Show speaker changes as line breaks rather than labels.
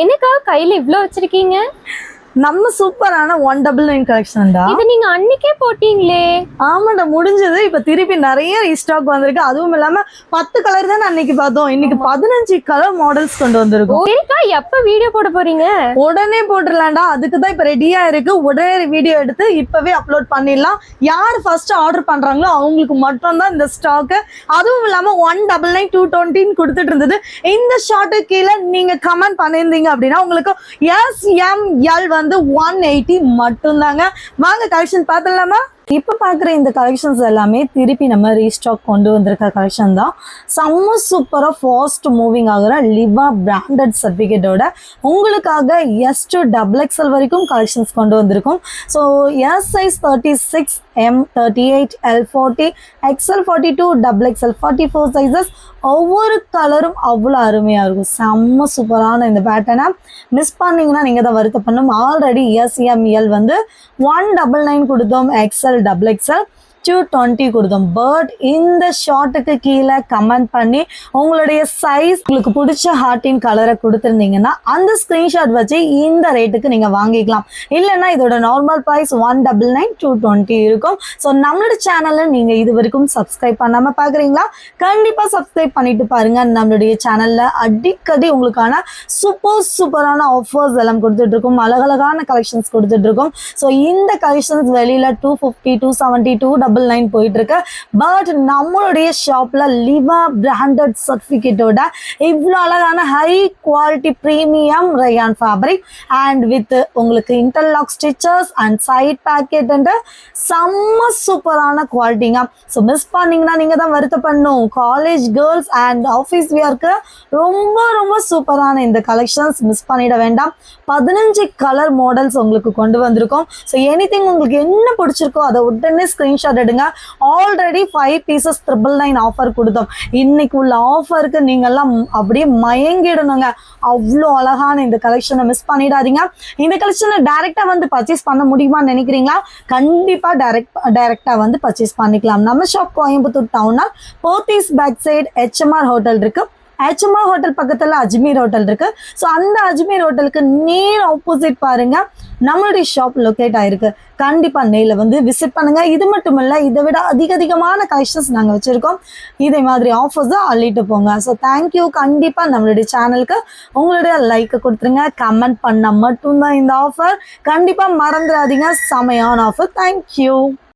என்னக்கா கையில இவ்வளோ வச்சிருக்கீங்க?
நம்ம சூப்பரான ஒன் டபுள் நைன் கலெக்ஷன்டா
இது நீங்க அன்னைக்கே போட்டீங்களே.
ஆமாடா முடிஞ்சது. இப்ப திருப்பி நிறைய ரீஸ்டாக் வந்திருக்கு. அதுவும் இல்லாம பத்து கலர் தான் அன்னைக்கு பார்த்தோம். இன்னைக்கு பதினஞ்சு கலர் மாடல்ஸ் கொண்டு வந்திருக்கோம்.
சரிக்கா எப்ப வீடியோ போட போறீங்க?
உடனே போட்டுடலாம்டா. அதுக்கு தான் இப்ப ரெடியா இருக்கு. உடனே வீடியோ எடுத்து இப்பவே அப்லோட் பண்ணிடலாம். யார் ஃபர்ஸ்ட் ஆர்டர் பண்றாங்களோ அவங்களுக்கு மட்டும் தான் இந்த ஸ்டாக் அதுவும் இல்லாம ஒன் டபுள் நைன் டூ டுவெண்ட்டின்னு கொடுத்துட்டு இருந்தது. இந்த ஷார்ட்டு கீழே நீங்க கமெண்ட் பண்ணியிருந்தீங்க அப்படின்னா உங்களுக்கு எஸ் எம் எல் வந்து ஒன் எயிட்டி மட்டும்தாங்க. வாங்க கலெக்ஷன் பார்த்துடலாமா? இப்போ பார்க்குற இந்த கலெக்ஷன்ஸ் எல்லாமே திருப்பி நம்ம ரீஸ்டாக் கொண்டு வந்திருக்க கலெக்ஷன் தான். செம்ம சூப்பராக ஃபாஸ்ட் மூவிங் ஆகிற லிவா பிராண்டட் சர்டிஃபிகேட்டோட உங்களுக்காக எஸ் டு டபுள் எக்ஸ்எல் வரைக்கும் கலெக்ஷன்ஸ் கொண்டு வந்திருக்கும். So S size thirty six M thirty eight L forty XL forty two double XL forty four sizes ஒவ்வொரு கலரும் அவ்வளோ அருமையாக இருக்கும். செம்ம சூப்பரான இந்த பேட்டர்னை மிஸ் பண்ணிங்கன்னா நீங்கள் தான் வருத்தப்படணும். ஆல்ரெடி எஸ்எம்எல் வந்து ஒன் டபுள் நைன் கொடுத்தோம். XL double XL two twenty கொடுத்தோம் பேர்ட் இந்த ஷார்ட்டுக்கு கீழே கமெண்ட் பண்ணி உங்களுடைய சைஸ் உங்களுக்கு பிடிச்ச ஹார்ட்டின் கலரை கொடுத்துருந்தீங்கன்னா அந்த ஸ்க்ரீன்ஷாட் வச்சு இந்த ரேட்டுக்கு நீங்கள் வாங்கிக்கலாம். இல்லைன்னா இதோட normal price one double nine two twenty இருக்கும். ஸோ நம்மளோட சேனலை நீங்கள் இது வரைக்கும் சப்ஸ்கிரைப் பண்ணாமல் பார்க்குறீங்களா கண்டிப்பாக சப்ஸ்கிரைப் பண்ணிட்டு பாருங்க. நம்மளுடைய சேனலில் அடிக்கடி உங்களுக்கான சூப்பர் சூப்பரான ஆஃபர்ஸ் எல்லாம் கொடுத்துட்ருக்கோம். அழகழகான கலெக்ஷன்ஸ் கொடுத்துட்ருக்கோம். ஸோ இந்த கலெக்ஷன்ஸ் வெளியில் two fifty two seventy two double nine போயிட்டு இருக்கு பட் நம்மளுடைய ஷாப்பில் லிவா பிராண்டட் சர்டிஃபிகேட்டோட இவ்வளோ அழகான high quality premium rayon fabric and with உங்களுக்கு interlock stitches and side pocket and செம்ம சூப்பரான குவாலிட்டிங்க ஸோ மிஸ் பண்ணீங்கன்னா நீங்கள் தான் வருத்தப்படணும் காலேஜ் கேர்ள்ஸ் அண்ட் ஆஃபீஸ் வியர்க்கு ரொம்ப ரொம்ப சூப்பரான இந்த கலெக்ஷன்ஸ் மிஸ் பண்ணிட வேண்டாம். பதினஞ்சு கலர் மாடல்ஸ் உங்களுக்கு கொண்டு வந்திருக்கோம். ஸோ எனி உங்களுக்கு என்ன பிடிச்சிருக்கோ அதை உடனே ஸ்க்ரீன்ஷாட் எடுங்க. Already five pieces triple nine offer கொடுத்தோம். இன்னைக்கு உள்ள ஆஃபருக்கு நீங்கள்லாம் அப்படியே மயங்கிடணுங்க. அவ்வளோ அழகான இந்த கலெக்ஷனை மிஸ் பண்ணிடாதீங்க. இந்த கலெக்ஷனை டைரெக்டாக வந்து பர்ச்சேஸ் பண்ண முடியுமான்னு நினைக்கிறீங்களா? கண்டிப்பாக டைரக்ட் டைரெக்டாக வந்து பர்ச்சேஸ் பண்ணிக்கலாம். நம்ம shop Coimbatore டவுனால் Pothys back side HMR hotel இருக்குது ஹெச்மா ஹோட்டல் பக்கத்தில் அஜ்மீர் ஹோட்டல் இருக்கு. ஸோ அந்த அஜ்மீர் ஹோட்டலுக்கு நேர் ஆப்போசிட் பாருங்க. நம்மளுடைய ஷாப் லொக்கேட் ஆயிருக்கு. கண்டிப்பாக நெய்ல வந்து விசிட் பண்ணுங்க. இது மட்டும் இல்லை இதை விட அதிக அதிகமான கலெக்ஷன்ஸ் நாங்கள் வச்சுருக்கோம். இதே மாதிரி ஆஃபர்ஸும் அள்ளிட்டு போங்க. ஸோ தேங்க்யூ கண்டிப்பாக நம்மளுடைய சேனலுக்கு உங்களுடைய லைக்கை கொடுத்துருங்க. கமெண்ட் பண்ணால் மட்டும்தான் இந்த ஆஃபர் கண்டிப்பாக மறந்துடாதீங்க. செமையான ஆஃபர் தேங்க்யூ